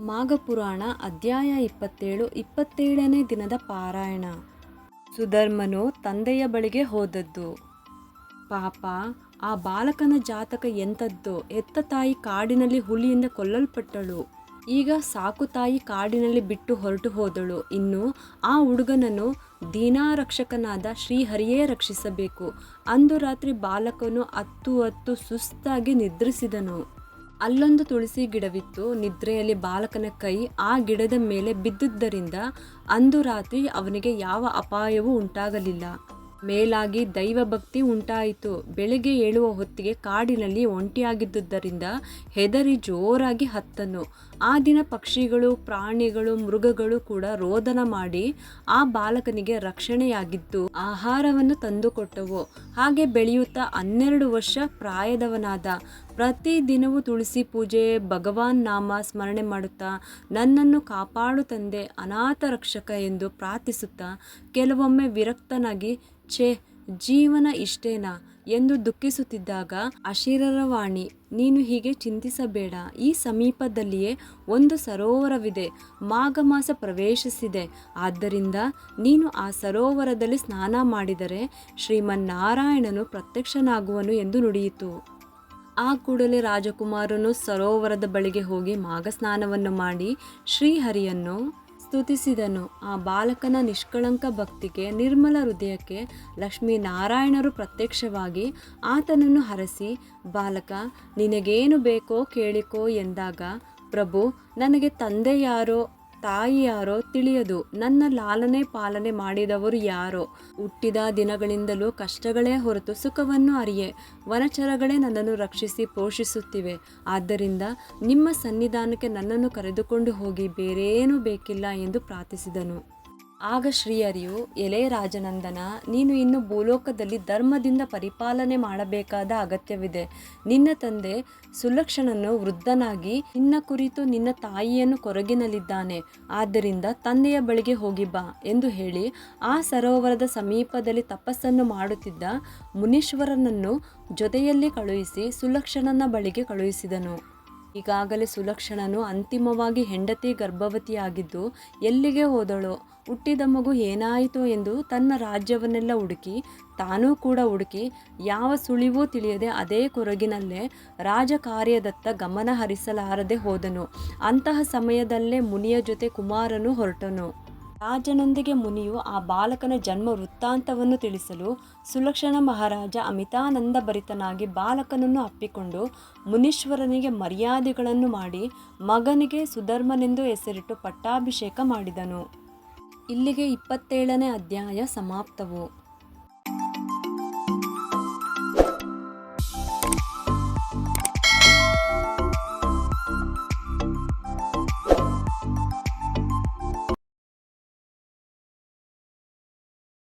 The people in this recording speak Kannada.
ಮಾಘಪುರಾಣ ಅಧ್ಯಾಯ ಇಪ್ಪತ್ತೇಳು, ಇಪ್ಪತ್ತೇಳನೇ ದಿನದ ಪಾರಾಯಣ. ಸುಧರ್ಮನು ತಂದೆಯ ಬಳಿಗೆ ಹೋದದ್ದು. ಪಾಪ, ಆ ಬಾಲಕನ ಜಾತಕ ಎಂಥದ್ದು? ಎತ್ತ ತಾಯಿ ಕಾಡಿನಲ್ಲಿ ಹುಲಿಯಿಂದ ಕೊಲ್ಲಲ್ಪಟ್ಟಳು. ಈಗ ಸಾಕು ತಾಯಿ ಕಾಡಿನಲ್ಲಿ ಬಿಟ್ಟು ಹೊರಟು ಹೋದಳು. ಇನ್ನು ಆ ಹುಡುಗನನ್ನು ದೀನಾರಕ್ಷಕನಾದ ಶ್ರೀಹರಿಯೇ ರಕ್ಷಿಸಬೇಕು. ಅಂದು ರಾತ್ರಿ ಬಾಲಕನು ಹತ್ತು ಹತ್ತು ಸುಸ್ತಾಗಿ ನಿದ್ರಿಸಿದನು. ಅಲ್ಲೊಂದು ತುಳಸಿ ಗಿಡವಿತ್ತು. ನಿದ್ರೆಯಲ್ಲಿ ಬಾಲಕನ ಕೈ ಆ ಗಿಡದ ಮೇಲೆ ಬಿದ್ದುದರಿಂದ ಅಂದು ರಾತ್ರಿ ಅವನಿಗೆ ಯಾವ ಅಪಾಯವೂ ಉಂಟಾಗಲಿಲ್ಲ. ಮೇಲಾಗಿ ದೈವಭಕ್ತಿ ಉಂಟಾಯಿತು. ಬೆಳಗ್ಗೆ ಏಳುವ ಹೊತ್ತಿಗೆ ಕಾಡಿನಲ್ಲಿ ಒಂಟಿಯಾಗಿದ್ದುದರಿಂದ ಹೆದರಿ ಜೋರಾಗಿ ಹತ್ತನು. ಆ ದಿನ ಪಕ್ಷಿಗಳು, ಪ್ರಾಣಿಗಳು, ಮೃಗಗಳು ಕೂಡ ರೋದನ ಮಾಡಿ ಆ ಬಾಲಕನಿಗೆ ರಕ್ಷಣೆಯಾಗಿದ್ದು ಆಹಾರವನ್ನು ತಂದುಕೊಟ್ಟವು. ಹಾಗೆ ಬೆಳೆಯುತ್ತಾ ಹನ್ನೆರಡು ವರ್ಷ ಪ್ರಾಯದವನಾದ. ಪ್ರತಿ ದಿನವೂ ತುಳಸಿ ಪೂಜೆ ಭಗವಾನ್ ನಾಮ ಸ್ಮರಣೆ ಮಾಡುತ್ತಾ ನನ್ನನ್ನು ಕಾಪಾಡು ತಂದೆ, ಅನಾಥ ರಕ್ಷಕ ಎಂದು ಪ್ರಾರ್ಥಿಸುತ್ತಾ ಕೆಲವೊಮ್ಮೆ ವಿರಕ್ತನಾಗಿ, ಛೇ, ಜೀವನ ಇಷ್ಟೇನಾ ಎಂದು ದುಃಖಿಸುತ್ತಿದ್ದಾಗ ಅಶಿರರವಾಣಿ ನೀನು ಹೀಗೆ ಚಿಂತಿಸಬೇಡ, ಈ ಸಮೀಪದಲ್ಲಿಯೇ ಒಂದು ಸರೋವರವಿದೆ ಮಾಘ ಮಾಸ ಪ್ರವೇಶಿಸಿದೆ, ಆದ್ದರಿಂದ ನೀನು ಆ ಸರೋವರದಲ್ಲಿ ಸ್ನಾನ ಮಾಡಿದರೆ ಶ್ರೀಮನ್ನಾರಾಯಣನು ಪ್ರತ್ಯಕ್ಷನಾಗುವನು ಎಂದು ನುಡಿಯಿತು. ಆ ಕೂಡಲೇ ರಾಜಕುಮಾರನು ಸರೋವರದ ಬಳಿಗೆ ಹೋಗಿ ಮಾಘ ಸ್ನಾನವನ್ನು ಮಾಡಿ ಶ್ರೀಹರಿಯನ್ನು ಸ್ತುತಿಸಿದನು. ಆ ಬಾಲಕನ ನಿಷ್ಕಳಂಕ ಭಕ್ತಿಗೆ, ನಿರ್ಮಲ ಹೃದಯಕ್ಕೆ ಲಕ್ಷ್ಮೀನಾರಾಯಣರು ಪ್ರತ್ಯಕ್ಷವಾಗಿ ಆತನನ್ನು ಹರಸಿ, ಬಾಲಕ, ನಿನಗೇನು ಬೇಕೋ ಕೇಳಿಕೋ ಎಂದಾಗ, ಪ್ರಭು, ನನಗೆ ತಂದೆ ಯಾರೋ ತಾಯಿ ಯಾರೋ ತಿಳಿಯದು. ನನ್ನ ಲಾಲನೆ ಪಾಲನೆ ಮಾಡಿದವರು ಯಾರೋ? ಹುಟ್ಟಿದ ದಿನಗಳಿಂದಲೂ ಕಷ್ಟಗಳೇ ಹೊರತು ಸುಖವನ್ನು ಅರಿಯೆ. ವನಚರಗಳೇ ನನ್ನನ್ನು ರಕ್ಷಿಸಿ ಪೋಷಿಸುತ್ತಿವೆ. ಆದ್ದರಿಂದ ನಿಮ್ಮ ಸನ್ನಿಧಾನಕ್ಕೆ ನನ್ನನ್ನು ಕರೆದುಕೊಂಡು ಹೋಗಿ ಬೇರೇನೂ ಬೇಕಿಲ್ಲ ಎಂದು ಪ್ರಾರ್ಥಿಸಿದನು. ಆಗ ಶ್ರೀಹರಿಯು, ಎಲೆ ರಾಜನಂದನ, ನೀನು ಇನ್ನು ಭೂಲೋಕದಲ್ಲಿ ಧರ್ಮದಿಂದ ಪರಿಪಾಲನೆ ಮಾಡಬೇಕಾದ ಅಗತ್ಯವಿದೆ. ನಿನ್ನ ತಂದೆ ಸುಲಕ್ಷಣನು ವೃದ್ಧನಾಗಿ ನಿನ್ನ ಕುರಿತು ನಿನ್ನ ತಾಯಿಯನ್ನು ಕೊರಗಿನಲ್ಲಿದ್ದಾನೆ. ಆದ್ದರಿಂದ ತಂದೆಯ ಬಳಿಗೆ ಹೋಗಿ ಬಾ ಎಂದು ಹೇಳಿ ಆ ಸರೋವರದ ಸಮೀಪದಲ್ಲಿ ತಪಸ್ಸನ್ನು ಮಾಡುತ್ತಿದ್ದ ಮುನೀಶ್ವರನನ್ನು ಜೊತೆಯಲ್ಲಿ ಕಳುಹಿಸಿ ಸುಲಕ್ಷಣನ ಬಳಿಗೆ ಕಳುಹಿಸಿದನು. ಈಗಾಗಲೇ ಸುಲಕ್ಷಣನು ಅಂತಿಮವಾಗಿ ಹೆಂಡತಿ ಗರ್ಭವತಿಯಾಗಿದ್ದು ಎಲ್ಲಿಗೆ ಹೋದಳೋ? ಹುಟ್ಟಿದ ಮಗು ಏನಾಯಿತು ಎಂದು ತನ್ನ ರಾಜ್ಯವನ್ನೆಲ್ಲ ಹುಡುಕಿ, ತಾನೂ ಕೂಡ ಹುಡುಕಿ, ಯಾವ ಸುಳಿವೂ ತಿಳಿಯದೆ ಅದೇ ಕೊರಗಿನಲ್ಲೇ ರಾಜಕಾರ್ಯದತ್ತ ಗಮನ ಹರಿಸಲಾರದೆ ಹೋದನು. ಅಂತಹ ಸಮಯದಲ್ಲೇ ಮುನಿಯ ಜೊತೆ ಕುಮಾರನು ಹೊರಟನು. ರಾಜನೊಂದಿಗೆ ಮುನಿಯು ಆ ಬಾಲಕನ ಜನ್ಮ ವೃತ್ತಾಂತವನ್ನು ತಿಳಿಸಲು ಸುಲಕ್ಷಣ ಮಹಾರಾಜ ಅಮಿತಾನಂದ ಭರಿತನಾಗಿ ಬಾಲಕನನ್ನು ಅಪ್ಪಿಕೊಂಡು ಮುನೀಶ್ವರನಿಗೆ ಮರ್ಯಾದೆಗಳನ್ನು ಮಾಡಿ ಮಗನಿಗೆ ಸುಧರ್ಮನೆಂದು ಹೆಸರಿಟ್ಟು ಪಟ್ಟಾಭಿಷೇಕ ಮಾಡಿದನು. ಇಲ್ಲಿಗೆ ಇಪ್ಪತ್ತೇಳನೇ ಅಧ್ಯಾಯ ಸಮಾಪ್ತವು.